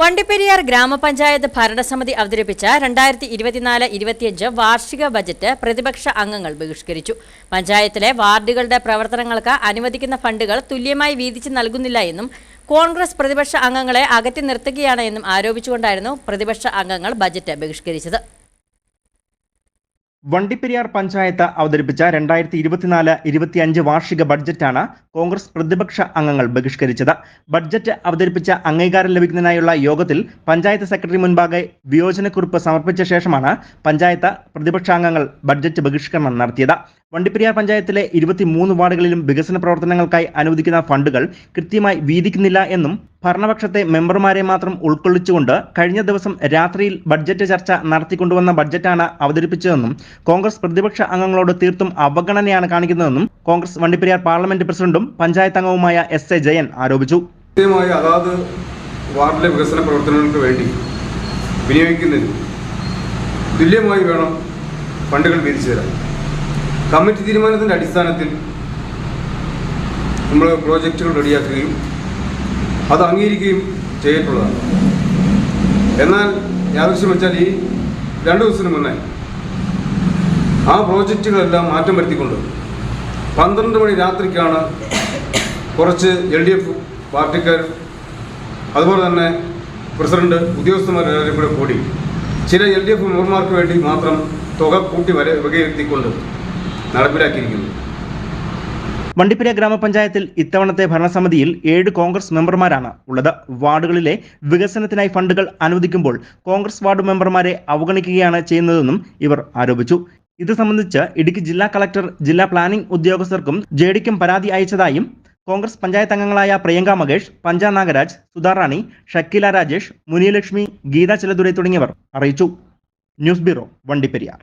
വണ്ടിപ്പെരിയാർ ഗ്രാമപഞ്ചായത്ത് ഭരണസമിതി അവതരിപ്പിച്ച രണ്ടായിരത്തി ഇരുപത്തിനാല് ഇരുപത്തിയഞ്ച് വാർഷിക ബജറ്റ് പ്രതിപക്ഷ അംഗങ്ങൾ ബഹിഷ്കരിച്ചു. പഞ്ചായത്തിലെ വാർഡുകളുടെ പ്രവർത്തനങ്ങൾക്ക് അനുവദിക്കുന്ന ഫണ്ടുകൾ തുല്യമായി വീതിച്ച് നൽകുന്നില്ല എന്നും കോൺഗ്രസ് പ്രതിപക്ഷ അംഗങ്ങളെ അകറ്റി നിർത്തുകയാണ് എന്നും ആരോപിച്ചുകൊണ്ടായിരുന്നു പ്രതിപക്ഷ അംഗങ്ങൾ ബജറ്റ് ബഹിഷ്കരിച്ചത്. വണ്ടിപ്പെരിയാർ പഞ്ചായത്ത് അവതരിപ്പിച്ച രണ്ടായിരത്തി ഇരുപത്തിനാല് ഇരുപത്തിയഞ്ച് വാർഷിക ബഡ്ജറ്റാണ് കോൺഗ്രസ് പ്രതിപക്ഷ അംഗങ്ങൾ ബഹിഷ്കരിച്ചത്. ബഡ്ജറ്റ് അവതരിപ്പിച്ച അംഗീകാരം ലഭിക്കുന്നതിനായുള്ള യോഗത്തിൽ പഞ്ചായത്ത് സെക്രട്ടറി മുൻപാകെ വിയോജനക്കുറിപ്പ് സമർപ്പിച്ച ശേഷമാണ് പഞ്ചായത്ത് പ്രതിപക്ഷാംഗങ്ങൾ ബഡ്ജറ്റ് ബഹിഷ്കരണം നടത്തിയത്. വണ്ടിപ്പെരിയാർ പഞ്ചായത്തിലെ ഇരുപത്തിമൂന്ന് വാർഡുകളിലും വികസന പ്രവർത്തനങ്ങൾക്കായി അനുവദിക്കുന്ന ഫണ്ടുകൾ കൃത്യമായി വീതിക്കുന്നില്ല എന്നും ഭരണപക്ഷത്തെ മെമ്പർമാരെ മാത്രം ഉൾക്കൊള്ളിച്ചുകൊണ്ട് കഴിഞ്ഞ ദിവസം രാത്രിയിൽ ബഡ്ജറ്റ് ചർച്ച നടത്തിക്കൊണ്ടുവന്ന ബഡ്ജറ്റാണ് അവതരിപ്പിച്ചതെന്നും കോൺഗ്രസ് പ്രതിപക്ഷ അംഗങ്ങളോട് തീർത്തും അവഗണനയാണ് കാണിക്കുന്നതെന്നും കോൺഗ്രസ് വണ്ടിപ്പെരിയാർ പാർലമെന്റ് പ്രസിഡന്റും പഞ്ചായത്ത് അംഗവുമായ എസ് എ ജയൻ ആരോപിച്ചു. അതാത് വാർഡിലെ വികസന പ്രവർത്തനങ്ങൾക്ക് വേണ്ടി വിനിയോഗിക്കുന്നതിന് തുല്യമായി വേണം ഫണ്ടുകൾ വീതിച്ചു തരാൻ. കമ്മിറ്റി തീരുമാനത്തിന്റെ അടിസ്ഥാനത്തിൽ നമ്മൾ പ്രോജക്റ്റുകൾ റെഡിയാക്കുകയും അത് അംഗീകരിക്കുകയും ചെയ്തിട്ടുള്ളതാണ്. എന്നാൽ യാദൃശ്യം വെച്ചാൽ ഈ രണ്ട് ദിവസത്തിന് മുന്നേ ആ പ്രോജക്റ്റുകളെല്ലാം മാറ്റം വരുത്തിക്കൊണ്ട് പന്ത്രണ്ട് മണി രാത്രിക്കാണ് കുറച്ച് എൽ ഡി എഫ് പാർട്ടിക്കാർ അതുപോലെ തന്നെ പ്രസിഡന്റ് ഉദ്യോഗസ്ഥന്മാരെല്ലാവരും കൂടെ കൂടി ചില എൽ ഡി എഫ് മെമ്പർമാർക്ക് വേണ്ടി മാത്രം തുക കൂട്ടി വരെ വകയിരുത്തിക്കൊണ്ട് നടപ്പിലാക്കിയിരിക്കുന്നു. വണ്ടിപ്പെരിയാർ ഗ്രാമപഞ്ചായത്തിൽ ഇത്തവണത്തെ ഭരണസമിതിയിൽ ഏഴ് കോൺഗ്രസ് മെമ്പർമാരാണ് ഉള്ളത്. വാർഡുകളിലെ വികസനത്തിനായി ഫണ്ടുകൾ അനുവദിക്കുമ്പോൾ കോൺഗ്രസ് വാർഡ് മെമ്പർമാരെ അവഗണിക്കുകയാണ് ചെയ്യുന്നതെന്നും ഇവർ ആരോപിച്ചു. ഇത് സംബന്ധിച്ച് ഇടുക്കി ജില്ലാ കളക്ടർ ജില്ലാ പ്ലാനിംഗ് ഉദ്യോഗസ്ഥർക്കും ജെ ഡിക്കും പരാതി അയച്ചതായും കോൺഗ്രസ് പഞ്ചായത്ത് അംഗങ്ങളായ പ്രിയങ്ക മകേഷ് പഞ്ച നാഗരാജ് സുധാറാണി ഷക്കീല രാജേഷ് മുനിയലക്ഷ്മി ഗീത ചിലതുരെ തുടങ്ങിയവർ അറിയിച്ചു. News bureau Vandiperiyar.